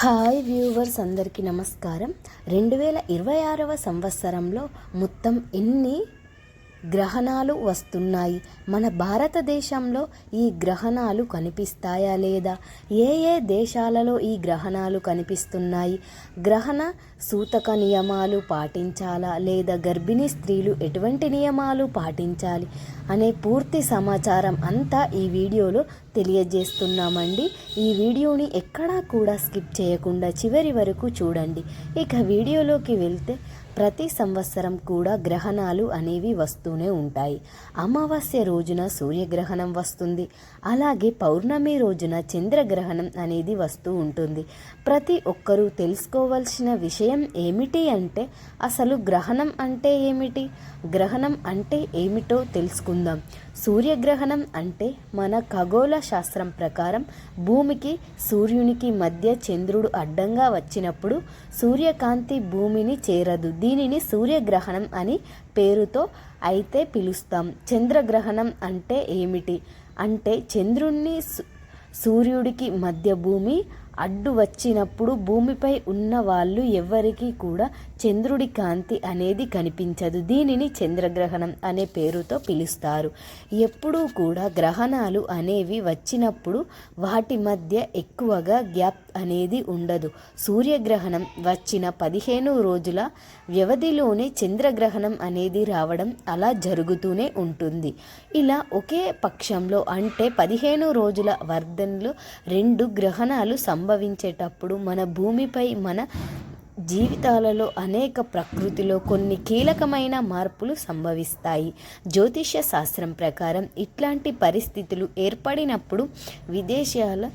Hi viewers అందరికీ నమస్కారం. రెండు వేల ఇరవై ఆరవ సంవత్సరంలో మొత్తం ఎన్ని గ్రహణాలు వస్తున్నాయి? మన భారతదేశంలో ఈ గ్రహణాలు కనిపిస్తాయా లేదా? ఏ ఏ దేశాలలో ఈ గ్రహణాలు కనిపిస్తున్నాయి? గ్రహణ సూతక నియమాలు పాటించాలా లేదా గర్భిణీ స్త్రీలు ఎటువంటి నియమాలు పాటించాలి? అనే పూర్తి సమాచారం అంతా ఈ వీడియోలో తెలియజేస్తున్నామండి. ఈ వీడియోని ఎక్కడా కూడా స్కిప్ చేయకుండా చివరి వరకు చూడండి. ఇక వీడియోలోకి వెళ్తే ప్రతి సంవత్సరం కూడా గ్రహణాలు అనేవి వస్తూనే ఉంటాయి. అమావాస్య రోజున సూర్యగ్రహణం వస్తుంది. అలాగే పౌర్ణమి రోజున చంద్రగ్రహణం అనేది వస్తూ ఉంటుంది. ప్రతి ఒక్కరూ తెలుసుకోవాల్సిన విషయం ఏమిటి అంటే అసలు గ్రహణం అంటే ఏమిటి? గ్రహణం అంటే ఏమిటో తెలుసుకుందాం. సూర్యగ్రహణం అంటే మన ఖగోళ శాస్త్రం ప్రకారం భూమికి సూర్యునికి మధ్య చంద్రుడు అడ్డంగా వచ్చినప్పుడు సూర్యకాంతి భూమిని చేరదు. దీనిని సూర్యగ్రహణం అని పేరుతో అయితే పిలుస్తాం. చంద్రగ్రహణం అంటే ఏమిటి? అంటే చంద్రుణ్ణి సూర్యుడికి మధ్య భూమి అడ్డు వచ్చినప్పుడు భూమిపై ఉన్న వాళ్ళు ఎవ్వరికీ కూడా చంద్రుడి కాంతి అనేది కనిపించదు. దీనిని చంద్రగ్రహణం అనే పేరుతో పిలుస్తారు. ఎప్పుడూ కూడా గ్రహణాలు అనేవి వచ్చినప్పుడు వాటి మధ్య ఎక్కువగా గ్యాప్ అనేది ఉండదు. సూర్యగ్రహణం వచ్చిన పదిహేను రోజుల వ్యవధిలోనే చంద్రగ్రహణం అనేది రావడం అలా జరుగుతూనే ఉంటుంది. ఇలా ఒకే పక్షంలో అంటే పదిహేను రోజుల వర్ధన్లు రెండు గ్రహణాలు సంభవించేటప్పుడు మన భూమిపై మన జీవితాలలో అనేక ప్రకృతిలో కొన్ని కీలకమైన మార్పులు సంభవిస్తాయి. జ్యోతిష్య శాస్త్రం ప్రకారం ఇట్లాంటి పరిస్థితులు ఏర్పడినప్పుడు విదేశాల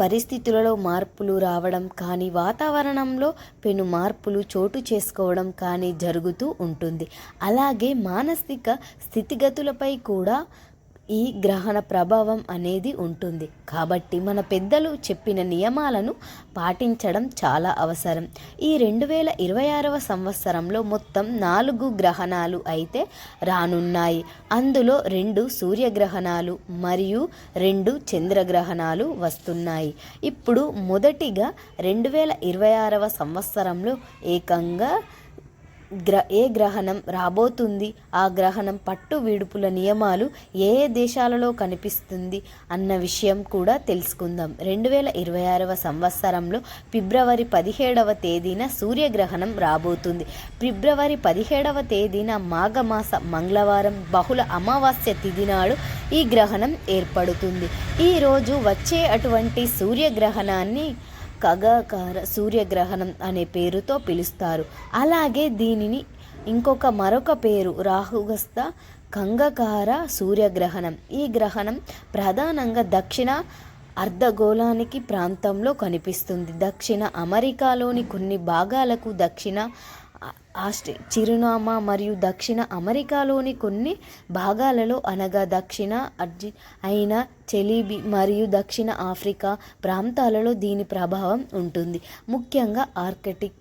పరిస్థితులలో మార్పులు రావడం కానీ వాతావరణంలో పెను మార్పులు చోటు చేసుకోవడం కానీ జరుగుతూ ఉంటుంది. అలాగే మానసిక స్థితిగతులపై కూడా ఈ గ్రహణ ప్రభావం అనేది ఉంటుంది. కాబట్టి మన పెద్దలు చెప్పిన నియమాలను పాటించడం చాలా అవసరం. ఈ రెండు వేల ఇరవై ఆరవ సంవత్సరంలో మొత్తం నాలుగు గ్రహణాలు అయితే రానున్నాయి. అందులో రెండు సూర్యగ్రహణాలు మరియు రెండు చంద్రగ్రహణాలు వస్తున్నాయి. ఇప్పుడు మొదటిగా రెండు వేల ఇరవై ఆరవ సంవత్సరంలో ఏకంగా గ్ర ఏ గ్రహణం రాబోతుంది ఆ గ్రహణం పట్టు విడుపుల నియమాలు ఏ ఏ దేశాలలో కనిపిస్తుంది అన్న విషయం కూడా తెలుసుకుందాం. రెండు వేల ఇరవై ఆరవ సంవత్సరంలో ఫిబ్రవరి పదిహేడవ తేదీన సూర్యగ్రహణం రాబోతుంది. ఫిబ్రవరి పదిహేడవ తేదీన మాఘమాస మంగళవారం బహుళ అమావాస్య తిథి నాడు ఈ గ్రహణం ఏర్పడుతుంది. ఈరోజు వచ్చే అటువంటి సూర్యగ్రహణాన్ని ఖగాకార సూర్యగ్రహణం అనే పేరుతో పిలుస్తారు. అలాగే దీనిని ఇంకొక మరొక పేరు రాహుగస్త కంగకార సూర్యగ్రహణం. ఈ గ్రహణం ప్రధానంగా దక్షిణ అర్ధగోళానికి ప్రాంతంలో కనిపిస్తుంది. దక్షిణ అమెరికాలోని కొన్ని భాగాలకు దక్షిణ చిరునామా మరియు దక్షిణ అమెరికాలోని కొన్ని భాగాలలో అనగా దక్షిణ అర్జి అయిన చెలీబి మరియు దక్షిణ ఆఫ్రికా ప్రాంతాలలో దీని ప్రభావం ఉంటుంది. ముఖ్యంగా ఆర్కిటిక్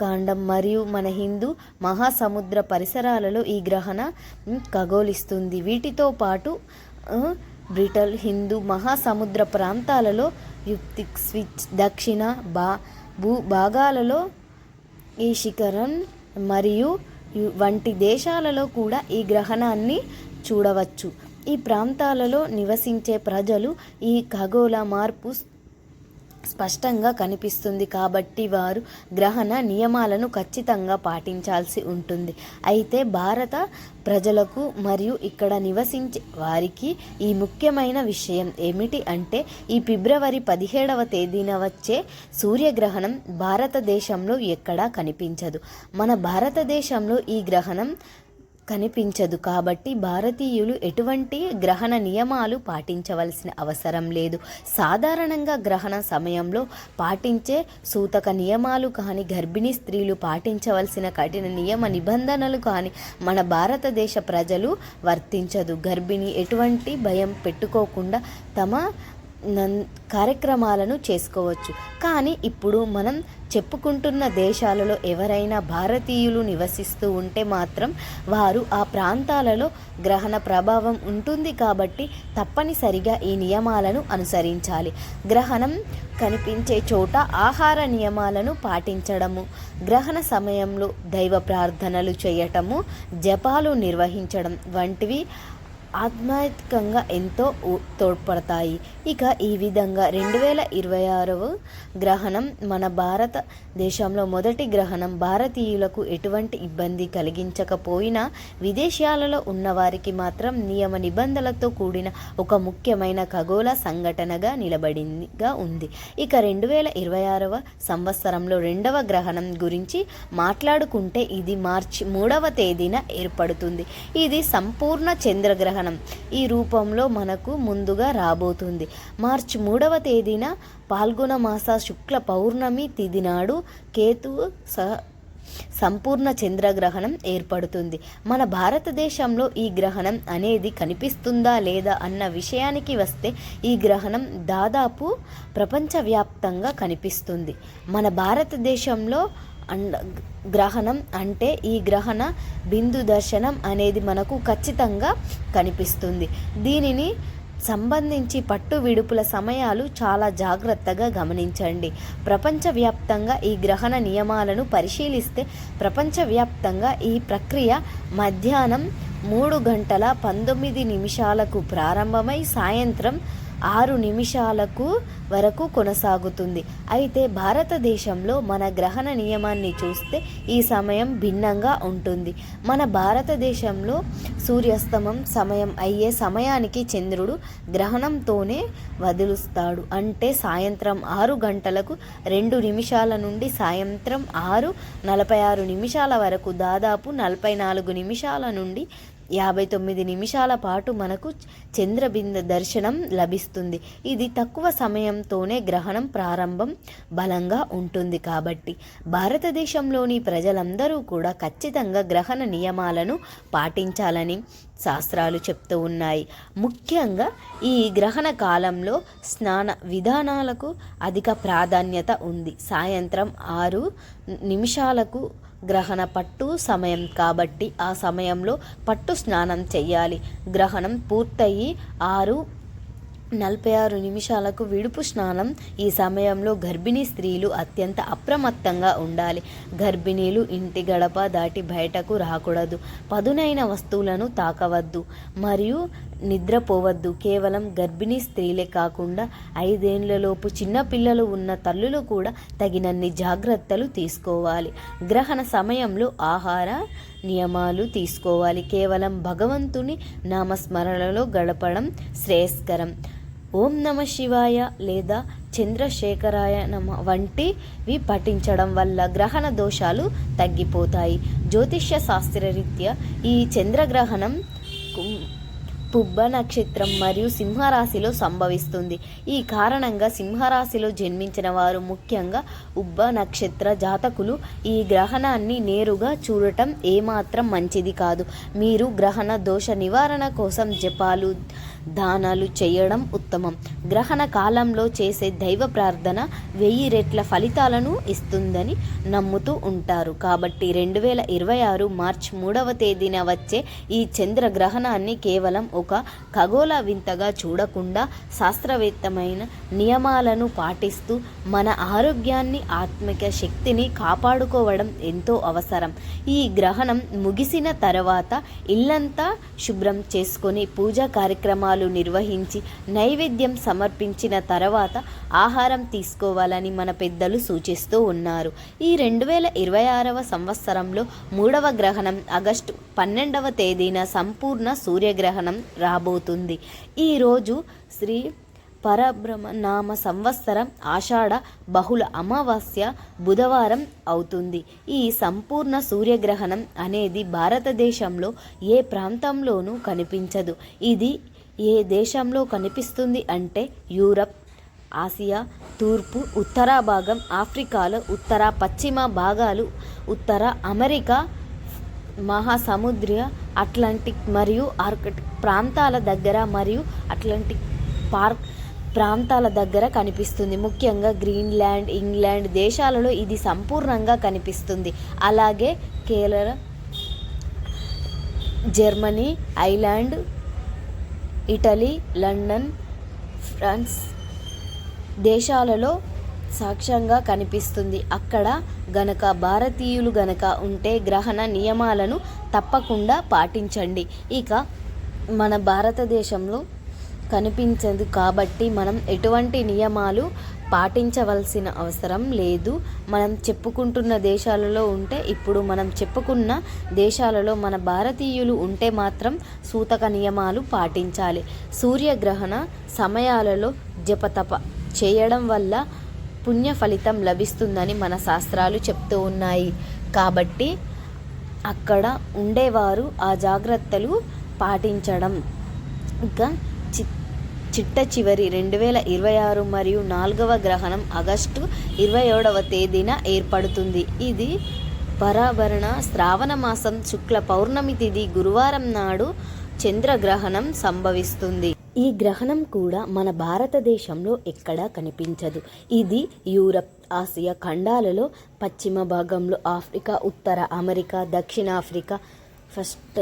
కాండం మరియు మన హిందూ మహాసముద్ర పరిసరాలలో ఈ గ్రహణ ఖగోలిస్తుంది ఖగోళిస్తుంది. వీటితో పాటు బ్రిటల్ హిందూ మహాసముద్ర ప్రాంతాలలో యుక్తిక్ స్విచ్ దక్షిణ బా భూ భాగాలలో ఈ శిఖరం మరియు వంటి దేశాలలో కూడా ఈ గ్రహణాన్ని చూడవచ్చు. ఈ ప్రాంతాలలో నివసించే ప్రజలు ఈ ఖగోళ మార్పు స్పష్టంగా కనిపిస్తుంది కాబట్టి వారు గ్రహణ నియమాలను ఖచ్చితంగా పాటించాల్సి ఉంటుంది. అయితే భారత ప్రజలకు మరియు ఇక్కడ నివసించే వారికి ఈ ముఖ్యమైన విషయం ఏమిటి అంటే ఈ ఫిబ్రవరి పదిహేడవ తేదీన వచ్చే సూర్యగ్రహణం భారతదేశంలో ఎక్కడా కనిపించదు. మన భారతదేశంలో ఈ గ్రహణం కనిపించదు. కాబట్టి భారతీయులు ఎటువంటి గ్రహణ నియమాలు పాటించవలసిన అవసరం లేదు. సాధారణంగా గ్రహణ సమయంలో పాటించే సూతక నియమాలు కానీ గర్భిణీ స్త్రీలు పాటించవలసిన కఠిన నియమ నిబంధనలు కానీ మన భారతదేశ ప్రజలు వర్తించదు. గర్భిణి ఎటువంటి భయం పెట్టుకోకుండా తమ కార్యక్రమాలను చేసుకోవచ్చు. కానీ ఇప్పుడు మనం చెప్పుకుంటున్న దేశాలలో ఎవరైనా భారతీయులు నివసిస్తూ ఉంటే మాత్రం వారు ఆ ప్రాంతాలలో గ్రహణ ప్రభావం ఉంటుంది కాబట్టి తప్పనిసరిగా ఈ నియమాలను అనుసరించాలి. గ్రహణం కనిపించే చోట ఆహార నియమాలను పాటించడము గ్రహణ సమయంలో దైవ ప్రార్థనలు చేయటము జపాలు నిర్వహించడం వంటివి ఆధ్యాత్మికంగా ఎంతో తోడ్పడతాయి. ఇక ఈ విధంగా రెండు వేల ఇరవై ఆరవ గ్రహణం మన భారతదేశంలో మొదటి గ్రహణం. భారతీయులకు ఎటువంటి ఇబ్బంది కలిగించకపోయినా విదేశాలలో ఉన్నవారికి మాత్రం నియమ నిబంధనలతో కూడిన ఒక ముఖ్యమైన ఖగోళ సంఘటనగా నిలబడిందిగా ఉంది. ఇక రెండు వేల ఇరవై ఆరవ సంవత్సరంలో రెండవ గ్రహణం గురించి మాట్లాడుకుంటే ఇది మార్చి మూడవ తేదీన ఏర్పడుతుంది. ఇది సంపూర్ణ చంద్రగ్రహణం. ఈ రూపంలో మనకు ముందుగా రాబోతుంది. మార్చి మూడవ తేదీన పాల్గొన మాస శుక్ల పౌర్ణమి తిథి నాడు కేతువు సహ సంపూర్ణ చంద్రగ్రహణం ఏర్పడుతుంది. మన భారతదేశంలో ఈ గ్రహణం అనేది కనిపిస్తుందా లేదా అన్న విషయానికి వస్తే ఈ గ్రహణం దాదాపు ప్రపంచవ్యాప్తంగా కనిపిస్తుంది. మన భారతదేశంలో అండ్ గ్రహణం అంటే ఈ గ్రహణ బిందు దర్శనం అనేది మనకు ఖచ్చితంగా కనిపిస్తుంది. దీనిని సంబంధించి పట్టు విడుపుల సమయాలు చాలా జాగ్రత్తగా గమనించండి. ప్రపంచవ్యాప్తంగా ఈ గ్రహణ నియమాలను పరిశీలిస్తే ప్రపంచవ్యాప్తంగా ఈ ప్రక్రియ మధ్యాహ్నం మూడు గంటల పంతొమ్మిది నిమిషాలకు ప్రారంభమై సాయంత్రం ఆరు నిమిషాలకు వరకు కొనసాగుతుంది. అయితే భారతదేశంలో మన గ్రహణ నియమాన్ని చూస్తే ఈ సమయం భిన్నంగా ఉంటుంది. మన భారతదేశంలో సూర్యాస్తమం సమయం అయ్యే సమయానికి చంద్రుడు గ్రహణంతోనే వదులుస్తాడు. అంటే సాయంత్రం ఆరు గంటలకు రెండు నిమిషాల నుండి సాయంత్రం ఆరు నలభై ఆరు నిమిషాల వరకు దాదాపు నలభై నాలుగు నిమిషాల నుండి యాభై తొమ్మిది నిమిషాల పాటు మనకు చంద్రబింద దర్శనం లభిస్తుంది. ఇది తక్కువ సమయంతోనే గ్రహణం ప్రారంభం బలంగా ఉంటుంది కాబట్టి భారతదేశంలోని ప్రజలందరూ కూడా ఖచ్చితంగా గ్రహణ నియమాలను పాటించాలని శాస్త్రాలు చెప్తూ ఉన్నాయి. ముఖ్యంగా ఈ గ్రహణ కాలంలో స్నాన విధానాలకు అధిక ప్రాధాన్యత ఉంది. సాయంత్రం ఆరు నిమిషాలకు గ్రహణ పట్టు సమయం కాబట్టి ఆ సమయంలో పట్టు స్నానం చేయాలి గ్రహణం పూర్తయి ఆరు నలభై ఆరు నిమిషాలకు విడుపు స్నానం. ఈ సమయంలో గర్భిణీ స్త్రీలు అత్యంత అప్రమత్తంగా ఉండాలి. గర్భిణీలు ఇంటి గడప దాటి బయటకు రాకూడదు. పదునైన వస్తువులను తాకవద్దు. మరియు నిద్రపోవద్దు. కేవలం గర్భిణీ స్త్రీలే కాకుండా ఐదేండ్లలోపు చిన్నపిల్లలు ఉన్న తల్లులు కూడా తగినన్ని జాగ్రత్తలు తీసుకోవాలి. గ్రహణ సమయంలో ఆహార నియమాలు తీసుకోవాలి. కేవలం భగవంతుని నామస్మరణలో గడపడం శ్రేయస్కరం. ఓం నమ శివాయ లేదా చంద్రశేఖరాయ నమ వంటివి పఠించడం వల్ల గ్రహణ దోషాలు తగ్గిపోతాయి. జ్యోతిష్య శాస్త్రరీత్యా ఈ చంద్రగ్రహణం పుబ్బ నక్షత్రం మరియు సింహరాశిలో సంభవిస్తుంది. ఈ కారణంగా సింహరాశిలో జన్మించిన వారు ముఖ్యంగా ఉబ్బ నక్షత్ర జాతకులు. ఈ గ్రహణాన్ని నేరుగా చూడటం ఏమాత్రం మంచిది కాదు. మీరు గ్రహణ దోష నివారణ కోసం జపాలు దానాలు చేయడం ఉత్తమం. గ్రహణ కాలంలో చేసే దైవ ప్రార్థన వెయ్యి రెట్ల ఫలితాలను ఇస్తుందని నమ్ముతూ ఉంటారు. కాబట్టి రెండు వేల ఇరవై ఆరు మార్చి మూడవ తేదీన వచ్చే ఈ చంద్ర గ్రహణాన్ని కేవలం ఒక ఒక ఖగోళ వింతగా చూడకుండా శాస్త్రవేత్తమైన నియమాలను పాటిస్తూ మన ఆరోగ్యాన్ని ఆత్మిక శక్తిని కాపాడుకోవడం ఎంతో అవసరం. ఈ గ్రహణం ముగిసిన తర్వాత ఇల్లంతా శుభ్రం చేసుకొని పూజా కార్యక్రమాలు నిర్వహించి నైవేద్యం సమర్పించిన తర్వాత ఆహారం తీసుకోవాలని మన పెద్దలు సూచిస్తూ ఉన్నారు. ఈ రెండు వేల ఇరవై ఆరవ సంవత్సరంలో మూడవ గ్రహణం ఆగస్టు పన్నెండవ తేదీన సంపూర్ణ సూర్యగ్రహణం రాబోతుంది. ఈరోజు శ్రీ పరబ్రహ్మ నామ సంవత్సరం ఆషాఢ బహుళ అమావాస్య బుధవారం అవుతుంది. ఈ సంపూర్ణ సూర్యగ్రహణం అనేది భారతదేశంలో ఏ ప్రాంతంలోనూ కనిపించదు. ఇది ఏ దేశంలో కనిపిస్తుంది అంటే యూరప్ ఆసియా తూర్పు ఉత్తర భాగం ఆఫ్రికాలో ఉత్తర పశ్చిమ భాగాలు ఉత్తర అమెరికా మహాసముద్ర అట్లాంటిక్ మరియు ఆర్కిటిక్ ప్రాంతాల దగ్గర మరియు అట్లాంటిక్ పార్క్ ప్రాంతాల దగ్గర కనిపిస్తుంది. ముఖ్యంగా గ్రీన్లాండ్ ఇంగ్లాండ్ దేశాలలో ఇది సంపూర్ణంగా కనిపిస్తుంది. అలాగే Kerala Germany island Italy London France దేశాలలో సాక్ష్యంగా కనిపిస్తుంది. అక్కడ గనక భారతీయులు గనక ఉంటే గ్రహణ నియమాలను తప్పకుండా పాటించండి. ఇక మన భారతదేశంలో కనిపించదు కాబట్టి మనం ఎటువంటి నియమాలు పాటించవలసిన అవసరం లేదు. మనం చెప్పుకుంటున్న దేశాలలో ఉంటే ఇప్పుడు మనం చెప్పుకున్న దేశాలలో మన భారతీయులు ఉంటే మాత్రం సూతక నియమాలు పాటించాలి. సూర్యగ్రహణ సమయాలలో జపతప చేయడం వల్ల పుణ్య ఫలితం లభిస్తుందని మన శాస్త్రాలు చెప్తూ ఉన్నాయి. కాబట్టి అక్కడ ఉండేవారు ఆ జాగ్రత్తలు పాటించడం. ఇంకా చి చిట్ట చివరి రెండు వేల ఇరవై ఆరు మరియు నాలుగవ గ్రహణం ఆగస్టు ఇరవై ఏడవ తేదీన ఏర్పడుతుంది. ఇది పరాభరణ శ్రావణ మాసం శుక్ల పౌర్ణమి తిథి గురువారం నాడు చంద్రగ్రహణం సంభవిస్తుంది. ఈ గ్రహణం కూడా మన భారతదేశంలో ఎక్కడా కనిపించదు. ఇది యూరప్ ఆసియా ఖండాలలో పశ్చిమ భాగంలో ఆఫ్రికా ఉత్తర అమెరికా దక్షిణాఫ్రికా ఫస్ట్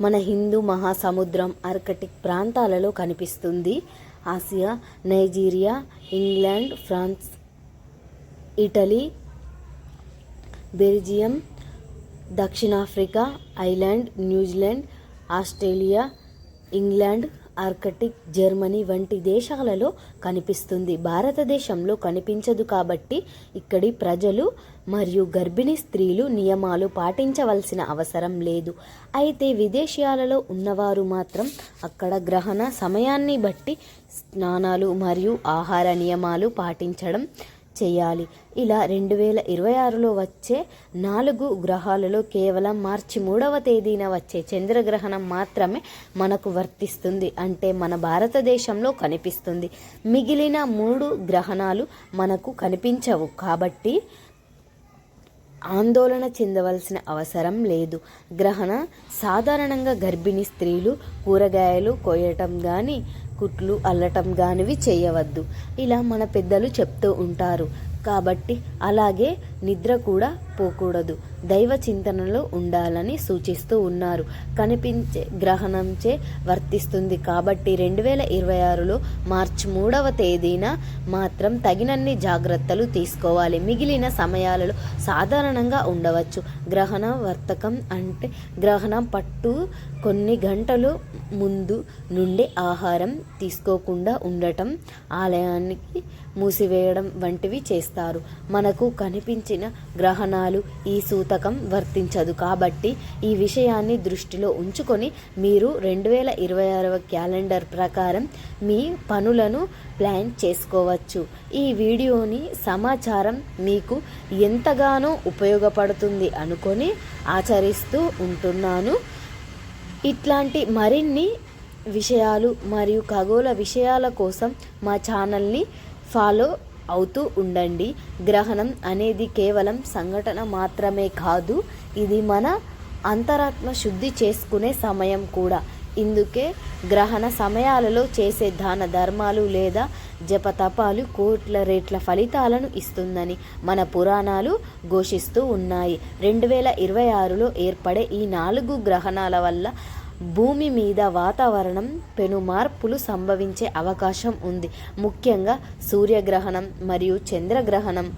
మన హిందూ మహాసముద్రం ఆర్కటిక్ ప్రాంతాలలో కనిపిస్తుంది. Asia Nigeria England France Italy Belgium దక్షిణాఫ్రికా island New Zealand Australia England Arctic Germany వంటి దేశాలలో కనిపిస్తుంది. భారతదేశంలో కనిపించదు కాబట్టి ఇక్కడి ప్రజలు మరియు గర్భిణీ స్త్రీలు నియమాలు పాటించవలసిన అవసరం లేదు. అయితే విదేశీయాలలో ఉన్నవారు మాత్రం అక్కడ గ్రహణ సమయాన్ని బట్టి స్నానాలు మరియు ఆహార నియమాలు పాటించడం చేయాలి. ఇలా రెండు వేల ఇరవై ఆరులో వచ్చే నాలుగు గ్రహాలలో కేవలం మార్చి మూడవ తేదీన వచ్చే చంద్రగ్రహణం మాత్రమే మనకు వర్తిస్తుంది. అంటే మన భారతదేశంలో కనిపిస్తుంది. మిగిలిన మూడు గ్రహణాలు మనకు కనిపించవు. కాబట్టి ఆందోళన చెందవలసిన అవసరం లేదు. గ్రహణ సాధారణంగా గర్భిణీ స్త్రీలు కూరగాయలు కోయటం కానీ కుట్లు అల్లటం కానివి చేయవద్దు. ఇలా మన పెద్దలు చెప్తూ ఉంటారు. కాబట్టి అలాగే నిద్ర కూడా పోకూడదు. దైవ చింతనలో ఉండాలని సూచిస్తూ ఉన్నారు. కనిపించే గ్రహణంచే వర్తిస్తుంది. కాబట్టి రెండు వేల ఇరవై ఆరులో మార్చి మూడవ తేదీన మాత్రం తగినన్ని జాగ్రత్తలు తీసుకోవాలి. మిగిలిన సమయాలలో సాధారణంగా ఉండవచ్చు. గ్రహణ వర్తకం అంటే గ్రహణం పట్టు కొన్ని గంటలు ముందు నుండి ఆహారం తీసుకోకుండా ఉండటం ఆలయానికి మూసివేయడం వంటివి చేస్తారు. మనకు కనిపించిన గ్రహణాలు ఈ పుస్తకం వర్తించదు కాబట్టి ఈ విషయాన్ని దృష్టిలో ఉంచుకొని మీరు రెండు వేల ఇరవై ఆరవ క్యాలెండర్ ప్రకారం మీ పనులను ప్లాన్ చేసుకోవచ్చు. ఈ వీడియోని సమాచారం మీకు ఎంతగానో ఉపయోగపడుతుంది అనుకొని ఆచరిస్తూ ఉంటున్నాను. ఇట్లాంటి మరిన్ని విషయాలు మరియు ఖగోళ విషయాల కోసం మా ఛానల్ని ఫాలో అవుతూ ఉండండి. గ్రహణం అనేది కేవలం సంఘటన మాత్రమే కాదు ఇది మన అంతరాత్మ శుద్ధి చేసుకునే సమయం కూడా. ఇందుకే గ్రహణ సమయాలలో చేసే దాన ధర్మాలు లేదా జపతపాలు కోట్ల రేట్ల ఫలితాలను ఇస్తుందని మన పురాణాలు ఘోషిస్తూ ఉన్నాయి. రెండు వేల ఇరవై ఆరులో ఏర్పడే ఈ నాలుగు గ్రహణాల వల్ల భూమి మీద వాతావరణం పెను మార్పులు సంభవించే అవకాశం ఉంది. ముఖ్యంగా సూర్యగ్రహణం మరియు చంద్రగ్రహణం.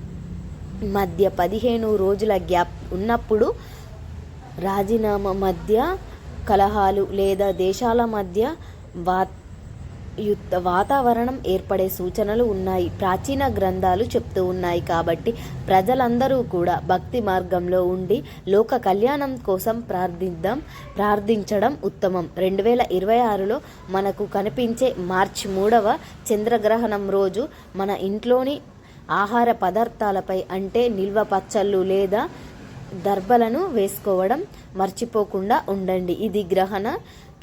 మధ్య పదిహేను రోజుల గ్యాప్ ఉన్నప్పుడు రాజీనామా మధ్య కలహాలు లేదా దేశాల మధ్య వా యుద్ధ వాతావరణం ఏర్పడే సూచనలు ఉన్నాయి. ప్రాచీన గ్రంథాలు చెప్తూ ఉన్నాయి కాబట్టి ప్రజలందరూ కూడా భక్తి మార్గంలో ఉండి లోక కళ్యాణం కోసం ప్రార్థిద్దాం ప్రార్థించడం ఉత్తమం. రెండు వేల ఇరవై ఆరులో మనకు కనిపించే మార్చి మూడవ చంద్రగ్రహణం రోజు మన ఇంట్లోని ఆహార పదార్థాలపై అంటే నిల్వ పచ్చళ్ళు లేదా దర్బలను వేసుకోవడం మర్చిపోకుండా ఉండండి. ఇది గ్రహణ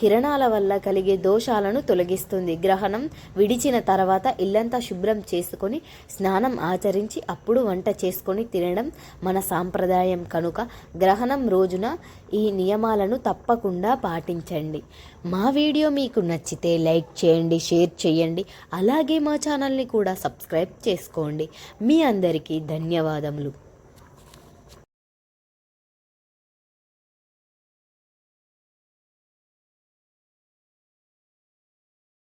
కిరణాల వల్ల కలిగే దోషాలను తొలగిస్తుంది. గ్రహణం విడిచిన తర్వాత ఇల్లంతా శుభ్రం చేసుకొని స్నానం ఆచరించి అప్పుడు వంట చేసుకొని తినడం మన సాంప్రదాయం కనుక. గ్రహణం రోజున ఈ నియమాలను తప్పకుండా పాటించండి. మా వీడియో మీకు నచ్చితే లైక్ చేయండి షేర్ చేయండి. అలాగే మా ఛానల్ని కూడా సబ్స్క్రైబ్ చేసుకోండి. మీ అందరికీ ధన్యవాదములు.